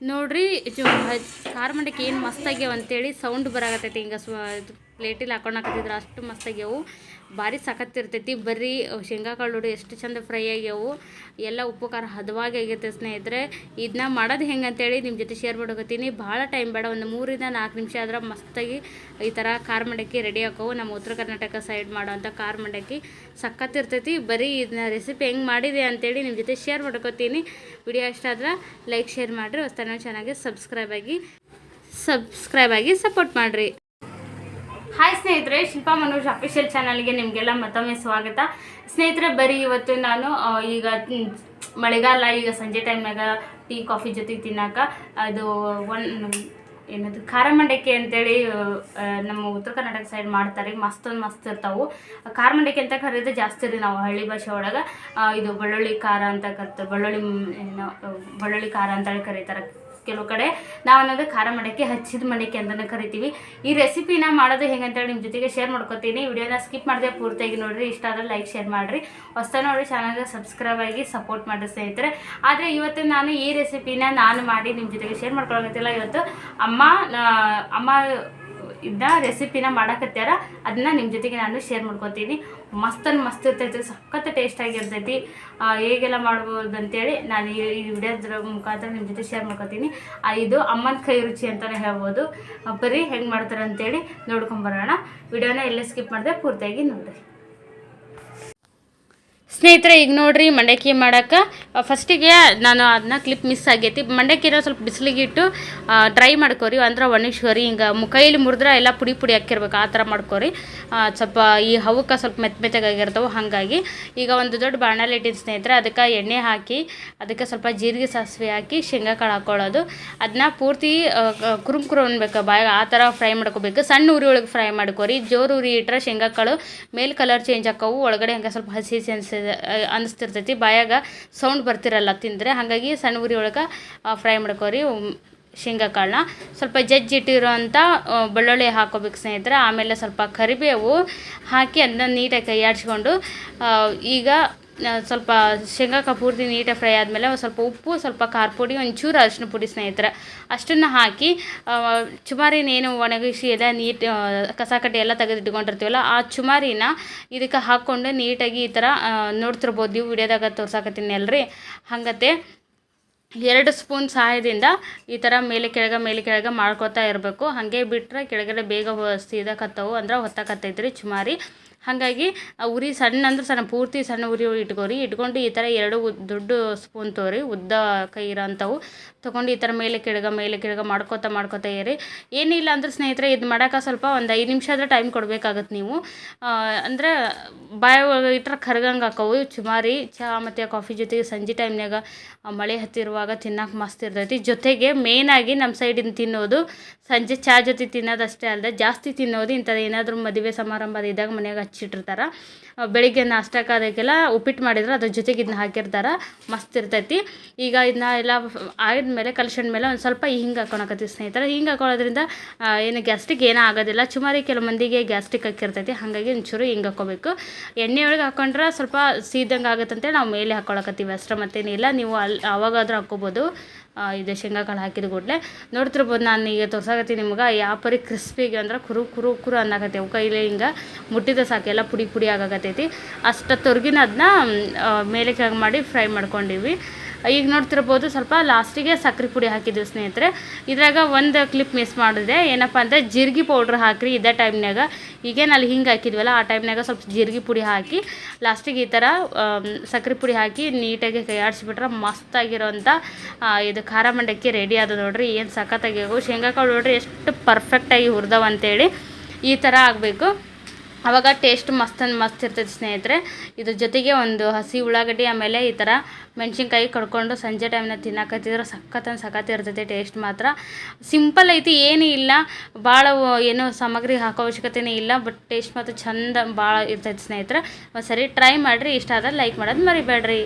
ನೋಡ್ರಿ ಖಾರ ಮಂಡಕ್ಕಿ ಏನು ಮಸ್ತಾಗ್ಯಾವ ಅಂತೇಳಿ ಸೌಂಡ್ ಬರಾಕತ್ತೈತಿ ಹಿಂಗೆ ಸ್ವ ಪ್ಲೇಟಿಲ್ಲಿ ಹಾಕೊಳಕತ್ತಿದ್ರು ಅಷ್ಟು ಮಸ್ತಾಗ್ಯವು ಭಾರಿ ಸಖತ್ತಿರ್ತೈತಿ. ಬರೀ ಶೇಂಗಾ ಕಾಳು ನೋಡಿ ಎಷ್ಟು ಚಂದ ಫ್ರೈ ಆಗ್ಯವು. ಎಲ್ಲ ಉಪ್ಪು, ಖಾರ ಹದವಾಗಿ ಆಗೈತೆ ಸ್ನೇಹಿತರೆ. ಇದನ್ನ ಮಾಡೋದು ಹೆಂಗೆ ಅಂತೇಳಿ ನಿಮ್ಮ ಜೊತೆ ಶೇರ್ ಮಾಡೋಕತ್ತೀನಿ. ಭಾಳ ಟೈಮ್ ಬೇಡ. ಒಂದು ಮೂರಿಂದ ನಾಲ್ಕು ನಿಮಿಷ ಆದ್ರೆ ಮಸ್ತಾಗಿ ಈ ಥರ ಖಾರ ಮಂಡಕ್ಕಿ ರೆಡಿ ಹಾಕೋವು. ನಮ್ಮ ಉತ್ತರ ಕರ್ನಾಟಕ ಸೈಡ್ ಮಾಡೋವಂಥ ಖಾರ ಮಂಡಕ್ಕಿ. ಸಖತ್ತಿರ್ತೈತಿ. ಬರೀ ಇದನ್ನ ರೆಸಿಪಿ ಹೆಂಗೆ ಮಾಡಿದೆ ಅಂತೇಳಿ ನಿಮ್ಮ ಜೊತೆ ಶೇರ್ ಮಾಡ್ಕೋತೀನಿ. ವಿಡಿಯೋ ಇಷ್ಟ ಆದ್ರೆ ಲೈಕ್ ಶೇರ್ ಮಾಡಿರಿ. ಹೊಸ್ತಾನ ಚೆನ್ನಾಗಿ ಸಬ್ಸ್ಕ್ರೈಬ್ ಆಗಿ ಸಬ್ಸ್ಕ್ರೈಬ್ ಆಗಿ ಸಪೋರ್ಟ್ ಮಾಡಿರಿ. ಹಾಯ್ ಸ್ನೇಹಿತರೆ, ಶಿಲ್ಪಾ ಮನೋಜ್ ಅಫಿಷಿಯಲ್ ಚಾನಲ್ಗೆ ನಿಮಗೆಲ್ಲ ಮತ್ತೊಮ್ಮೆ ಸ್ವಾಗತ. ಸ್ನೇಹಿತರೆ, ಬರೀ ಇವತ್ತು ನಾನು ಈಗ ಮಳೆಗಾಲ, ಈಗ ಸಂಜೆ ಟೈಮ್ನಾಗ ಟೀ ಕಾಫಿ ಜೊತೆಗೆ ತಿನ್ನಾಕ, ಅದು ಒನ್ ಏನದು ಖಾರ ಮಂಡಕ್ಕಿ ಅಂತೇಳಿ ನಮ್ಮ ಉತ್ತರ ಕರ್ನಾಟಕ ಸೈಡ್ ಮಾಡ್ತಾರೆ. ಮಸ್ತ್ ಮಸ್ತ್ ಇರ್ತಾವೆ. ಖಾರ ಮಂಡಕ್ಕಿ ಅಂತ ಕರೆಯೋದು ಜಾಸ್ತಿ ರೀ ನಾವು ಹಳ್ಳಿ ಭಾಷೆ ಒಳಗೆ. ಇದು ಬೆಳ್ಳುಳ್ಳಿ ಖಾರ ಅಂತ ಕರಿತಾರೆ ಬೆಳ್ಳುಳ್ಳಿ ಬೆಳ್ಳುಳ್ಳಿ ಖಾರ ಅಂತೇಳಿ ಕರೀತಾರೆ. ಕೆಲವು ಕಡೆ ನಾವು ಅನ್ನೋದು ಖಾರ ಮಂಡಕ್ಕಿ, ಹಚ್ಚಿದ ಮಂಡಕ್ಕಿ ಅಂತಲೇ ಕರಿತೀವಿ. ಈ ರೆಸಿಪಿನ ಮಾಡೋದು ಹೆಂಗಂತೇಳಿ ನಿಮ್ಮ ಜೊತೆಗೆ ಶೇರ್ ಮಾಡ್ಕೊತೀನಿ. ವಿಡಿಯೋನ ಸ್ಕಿಪ್ ಮಾಡಿದೆ ಪೂರ್ತಿಯಾಗಿ ನೋಡಿರಿ. ಇಷ್ಟ ಆದರೆ ಲೈಕ್ ಶೇರ್ ಮಾಡಿರಿ. ಹೊಸ ನೋಡಿ ಚಾನಲ್ಗೆ ಸಬ್ಸ್ಕ್ರೈಬ್ ಆಗಿ ಸಪೋರ್ಟ್ ಮಾಡಿ ಸ್ನೇಹಿತರೆ. ಆದರೆ ಇವತ್ತು ನಾನು ಈ ರೆಸಿಪಿನ ನಾನು ಮಾಡಿ ನಿಮ್ಮ ಜೊತೆಗೆ ಶೇರ್ ಮಾಡ್ಕೊಳಕತ್ತಿಲ್ಲ. ಇವತ್ತು ಅಮ್ಮ ಅಮ್ಮ ಇದನ್ನ ರೆಸಿಪಿನ ಮಾಡಕತ್ಯಾರ ಅದನ್ನ ನಿಮ್ಮ ಜೊತೆಗೆ ನಾನು ಶೇರ್ ಮಾಡ್ಕೊತೀನಿ. ಮಸ್ತನ್ ಮಸ್ತ್ ಇರ್ತೈತಿ ಸಖತ್ ಟೇಸ್ಟ್ ಆಗಿರ್ತೈತಿ. ಆ, ಹೇಗೆಲ್ಲ ಮಾಡ್ಬೋದು ಅಂತೇಳಿ ನಾನು ಈ ವಿಡಿಯೋದ್ರ ಮುಖಾಂತರ ನಿಮ್ಮ ಜೊತೆ ಶೇರ್ ಮಾಡ್ಕೊತೀನಿ. ಇದು ಅಮ್ಮನ ಕೈ ರುಚಿ ಅಂತಲೇ ಹೇಳ್ಬೋದು. ಬರೀ ಹೆಂಗೆ ಮಾಡ್ತಾರೆ ಅಂತೇಳಿ ನೋಡ್ಕೊಂಬರೋಣ ವಿಡಿಯೋನ ಎಲ್ಲೇ ಸ್ಕಿಪ್ ಮಾಡಿದೆ ಪೂರ್ತಿಯಾಗಿ ನೋಡಿರಿ. ಸ್ನೇಹಿತರೆ, ಈಗ ನೋಡ್ರಿ ಮಂಡಕ್ಕಿ ಮಾಡಕ್ಕೆ. ಫಸ್ಟಿಗೆ ನಾನು ಅದನ್ನ ಕ್ಲಿಪ್ ಮಿಸ್ ಆಗೈತಿ. ಮಂಡಕ್ಕಿನ ಸ್ವಲ್ಪ ಬಿಸಿಲಿಗೆ ಇಟ್ಟು ಡ್ರೈ ಮಾಡ್ಕೊರಿ. ಅಂದ್ರೆ ಒಣಗಿಸ್ಕೊರಿ. ಹಿಂಗೆ ಕೈಲಿ ಮುರಿದ್ರೆ ಎಲ್ಲ ಪುಡಿ ಪುಡಿ ಹಾಕಿರ್ಬೇಕು. ಆ ಥರ ಮಾಡ್ಕೊರಿ. ಸ್ವಲ್ಪ ಈ ಹವಕ್ಕೆ ಸ್ವಲ್ಪ ಮೆತ್ತ ಮೆತ್ತಗಾಗಿರ್ತಾವೆ ಹಾಗಾಗಿ. ಈಗ ಒಂದು ದೊಡ್ಡ ಬಾಣಲೆ ಇಟ್ಟಿದ್ದು ಸ್ನೇಹಿತರೆ. ಅದಕ್ಕೆ ಎಣ್ಣೆ ಹಾಕಿ, ಅದಕ್ಕೆ ಸ್ವಲ್ಪ ಜೀರಿಗೆ ಸಾಸಿವೆ ಹಾಕಿ, ಶೇಂಗಾ ಕಾಳು ಹಾಕ್ಕೊಳ್ಳೋದು ಅದನ್ನ ಪೂರ್ತಿ ಕುರುಮ್ ಕುರು ಅನ್ಬೇಕು. ಆ ಥರ ಫ್ರೈ ಮಾಡ್ಕೋಬೇಕು. ಸಣ್ಣ ಉರಿ ಒಳಗೆ ಫ್ರೈ ಮಾಡ್ಕೊರಿ. ಜೋರು ಉರಿ ಇಟ್ಟರೆ ಶೇಂಗಾ ಕಾಳು, ಮೇಲೆ ಕಲರ್ ಚೇಂಜ್ ಹಾಕವು ಒಳಗಡೆ ಹಂಗೆ ಸ್ವಲ್ಪ ಹಸಿ ಹಸಿ ಅನಿಸ್ತಿರ್ತೈತಿ. ಬಾಯಾಗ ಸೌಂಡ್ ಬರ್ತಿರಲ್ಲ ತಿಂದರೆ. ಹಾಗಾಗಿ ಸಣ್ಣ ಉರಿ ಒಳಗೆ ಫ್ರೈ ಮಾಡ್ಕೊರಿ. ರೀ ಶೇಂಗಾ ಕಾಳನ್ನ ಸ್ವಲ್ಪ ಜಜ್ಜಿ ಇಟ್ಟಿರೋವಂಥ ಬೆಳ್ಳುಳ್ಳಿ ಹಾಕೋಬೇಕು ಸ್ನೇಹಿತರೆ. ಆಮೇಲೆ ಸ್ವಲ್ಪ ಕರಿಬೇವು ಹಾಕಿ ಅದನ್ನ ನೀಟಾಗಿ ಕೈ ಆಡಿಸ್ಕೊಂಡು ಈಗ ಸ್ವಲ್ಪ ಶೇಂಗಾಕ ಪೂರ್ತಿ ನೀಟಾಗಿ ಫ್ರೈ ಆದಮೇಲೆ ಸ್ವಲ್ಪ ಉಪ್ಪು, ಸ್ವಲ್ಪ ಖಾರ ಪುಡಿ, ಒಂಚೂರು ಅರಿಶಿನ ಪುಡಿ ಸ್ನೇಹಿತರೆ. ಅಷ್ಟನ್ನು ಹಾಕಿ ಚುಮಾರಿನ ಚುಮಾರಿನೇನು ಒಣಗಿಸಿ ಎಲ್ಲ ನೀಟ್ ಕಸ ಕಡ್ಡಿ ಎಲ್ಲ ತೆಗೆದಿಟ್ಕೊಂಡಿರ್ತೀವಲ್ಲ, ಆ ಚುಮಾರಿನ ಇದಕ್ಕೆ ಹಾಕ್ಕೊಂಡು ನೀಟಾಗಿ ಈ ಥರ ನೋಡ್ತಿರ್ಬೋದು. ನೀವು ವಿಡಿಯೋದಾಗ ತೋರ್ಸಾಕತ್ತೀನಿ ಅಲ್ರಿ. ಹಂಗತೆ ಎರಡು ಸ್ಪೂನ್ ಸಹಾಯದಿಂದ ಈ ಥರ ಮೇಲೆ ಕೆಳಗೆ ಮೇಲೆ ಕೆಳಗೆ ಮಾಡ್ಕೊತಾ ಇರಬೇಕು. ಹಾಗೆ ಬಿಟ್ಟರೆ ಕೆಳಗಡೆ ಬೇಗ ಸೀದಕತ್ತವು ಅಂದ್ರೆ ಹೊತ್ತಕತ್ತೈತ್ರಿ ಚುಮಾರಿ. ಹಾಗಾಗಿ ಆ ಉರಿ ಸಣ್ಣ ಅಂದ್ರೆ ಸಣ್ಣ, ಪೂರ್ತಿ ಸಣ್ಣ ಉರಿ ಇಟ್ಕೋರಿ. ಇಟ್ಕೊಂಡು ಈ ಥರ ಎರಡು ದೊಡ್ಡ ಸ್ಪೂನ್ ತೋರಿ, ಉದ್ದ ಕೈ ಇರೋಂಥವು ತೊಗೊಂಡು ಈ ಥರ ಮೇಲೆ ಕೆಳಗ ಮೇಲೆ ಕೆಳಗ ಮಾಡ್ಕೋತಾ ಮಾಡ್ಕೋತಾ ಇರಿ. ಏನಿಲ್ಲ ಅಂದ್ರೆ ಸ್ನೇಹಿತರೆ, ಇದು ಮಾಡೋಕೆ ಸ್ವಲ್ಪ ಒಂದು ಐದು ನಿಮಿಷ ಆದರೆ ಟೈಮ್ ಕೊಡಬೇಕಾಗತ್ತೆ ನೀವು. ಅಂದರೆ ಬಾಯ ಇಟ್ರೆ ಕರ್ಗಂಗೆ ಹಾಕವು. ಚುಮಾರಿ ಚಹಾ ಮತ್ತು ಕಾಫಿ ಜೊತೆಗೆ ಸಂಜೆ ಟೈಮ್ನಾಗ ಮಳೆ ಹತ್ತಿರುವಾಗ ತಿನ್ನೋಕೆ ಮಸ್ತ್ ಇರ್ತೈತಿ. ಜೊತೆಗೆ ಮೇಯ್ನಾಗಿ ನಮ್ಮ ಸೈಡಿಂದ ತಿನ್ನೋದು ಸಂಜೆ ಚಹಾ ಜೊತೆ ತಿನ್ನೋದಷ್ಟೇ ಅಲ್ಲದೆ ಜಾಸ್ತಿ ತಿನ್ನೋದು ಇಂಥದ್ದು ಏನಾದರೂ ಮದುವೆ ಸಮಾರಂಭ ಇದ್ದಾಗ ಮನ್ಯಾಗ ಹಚ್ಚಿಟ್ಟಿರ್ತಾರೆ. ಬೆಳಿಗ್ಗೆ ನಾಷ್ಟಕ್ಕೆ ಅದಕ್ಕೆಲ್ಲ ಉಪ್ಪಿಟ್ಟು ಮಾಡಿದ್ರೆ ಅದ್ರ ಜೊತೆಗೆ ಇದನ್ನ ಹಾಕಿರ್ತಾರೆ. ಮಸ್ತ್ ಇರ್ತೈತಿ. ಈಗ ಇದನ್ನ ಎಲ್ಲ ಆದ್ಮೇಲೆ ಮೇಲೆ ಒಂದು ಸ್ವಲ್ಪ ಹಿಂಗೆ ಹಾಕೊಳಕತ್ತೀವಿ ಸ್ನೇಹಿತರೆ. ಹಿಂಗೆ ಹಾಕೊಳ್ಳೋದ್ರಿಂದ ಏನು ಗ್ಯಾಸ್ಟಿಕ್ ಏನೂ ಆಗೋದಿಲ್ಲ. ಸುಮಾರು ಕೆಲವು ಮಂದಿಗೆ ಗ್ಯಾಸ್ಟಿಕ್ ಹಾಕಿರ್ತೈತಿ. ಹಾಗಾಗಿ ಒಂಚೂರು ಹಿಂಗೆ ಹಾಕ್ಕೋಬೇಕು ಎಣ್ಣೆ ಒಳಗೆ ಹಾಕೊಂಡ್ರೆ ಸ್ವಲ್ಪ ಸೀದಂಗೆ ಆಗುತ್ತಂತೇಳಿ ನಾವು ಮೇಲೆ ಹಾಕ್ಕೊಳಕತ್ತೀವಿ ಅಷ್ಟೇ ಮತ್ತೇನಿಲ್ಲ. ನೀವು ಅಲ್ಲಿ ಅವಾಗಾದ್ರೂ ಹಾಕ್ಕೋಬೋದು ಆ, ಇದು ಶೇಂಗಾಕಾಳು ಹಾಕಿದ ಕೂಡಲೇ ನೋಡ್ತಿರ್ಬೋದು ನಾನು ಈಗ ತೋರ್ಸಾಕತ್ತೀನಿ ನಿಮ್ಗೆ ಯಾವ ಪರಿ ಕ್ರಿಸ್ಪಿಗೆ ಅಂದ್ರೆ ಕುರು ಕುರು ಕುರು ಅನ್ನಕತ್ತೆ. ಕೈಲೇ ಹಿಂಗೆ ಮುಟ್ಟಿದ ಸಾಕು, ಎಲ್ಲ ಪುಡಿ ಪುಡಿ ಆಗಾಕತ್ತೈತಿ. ಅಷ್ಟೊತ್ತವರೆಗಿನ ಅದನ್ನ ಮೇಲೆ ಕೆಳಗೆ ಮಾಡಿ ಫ್ರೈ ಮಾಡ್ಕೊಂಡಿವಿ. ಈಗ ನೋಡ್ತಿರ್ಬೋದು ಸ್ವಲ್ಪ ಲಾಸ್ಟಿಗೆ ಸಕ್ಕರೆ ಪುಡಿ ಹಾಕಿದ್ವಿ ಸ್ನೇಹಿತರೆ. ಇದ್ರಾಗ ಒಂದು ಕ್ಲಿಪ್ ಮಿಸ್ ಮಾಡಿದೆ ಏನಪ್ಪ ಅಂದರೆ ಜೀರಿಗೆ ಪೌಡ್ರ್ ಹಾಕ್ರಿ ಇದೇ ಟೈಮ್ನಾಗ ಈಗೇನು ಅಲ್ಲಿ ಹಿಂಗೆ ಹಾಕಿದ್ವಲ್ಲ, ಆ ಟೈಮ್ನಾಗ ಸ್ವಲ್ಪ ಜೀರಿಗೆ ಪುಡಿ ಹಾಕಿ, ಲಾಸ್ಟಿಗೆ ಈ ಥರ ಸಕ್ಕರೆ ಪುಡಿ ಹಾಕಿ ನೀಟಾಗಿ ಕೈ ಆಡಿಸ್ಬಿಟ್ರೆ ಮಸ್ತಾಗಿರೋಂಥ ಇದು ಖಾರ ಮಂಡಕ್ಕಿ ರೆಡಿ ಆದ ನೋಡ್ರಿ. ಏನು ಸಖತ್ತಾಗಿ ಶೇಂಗಾಕಾಳು ನೋಡ್ರಿ ಎಷ್ಟು ಪರ್ಫೆಕ್ಟಾಗಿ ಹುರಿದವಂತೇಳಿ ಈ ಥರ ಆಗಬೇಕು. ಅವಾಗ ಟೇಸ್ಟ್ ಮಸ್ತ್ ಅಂದ್ ಮಸ್ತ್ ಇರ್ತೈತೆ ಸ್ನೇಹಿತರೆ. ಇದ್ರ ಜೊತೆಗೆ ಒಂದು ಹಸಿ ಉಳ್ಳಾಗಡ್ಡಿ, ಆಮೇಲೆ ಈ ಥರ ಮೆಣಸಿನ್ಕಾಯಿ ಕಡ್ಕೊಂಡು ಸಂಜೆ ಟೈಮ್ನಾಗ ತಿನ್ನಕತ್ತಿದ್ರೆ ಸಖತ್ತಂದು ಸಖತ್ ಇರ್ತೈತಿ ಟೇಸ್ಟ್ ಮಾತ್ರ. ಸಿಂಪಲ್ ಐತಿ, ಏನೂ ಇಲ್ಲ. ಭಾಳ ಏನು ಸಾಮಗ್ರಿ ಹಾಕೋ ಅವಶ್ಯಕತೆನೇ ಇಲ್ಲ ಬಟ್ ಟೇಸ್ಟ್ ಮಾತ್ರ ಚಂದ ಭಾಳ ಇರ್ತೈತೆ ಸ್ನೇಹಿತರೆ. ಒಂದು ಸರಿ ಟ್ರೈ ಮಾಡಿರಿ, ಇಷ್ಟ ಆದ್ರೆ ಲೈಕ್ ಮಾಡೋದು ಮರಿಬೇಡ್ರಿ.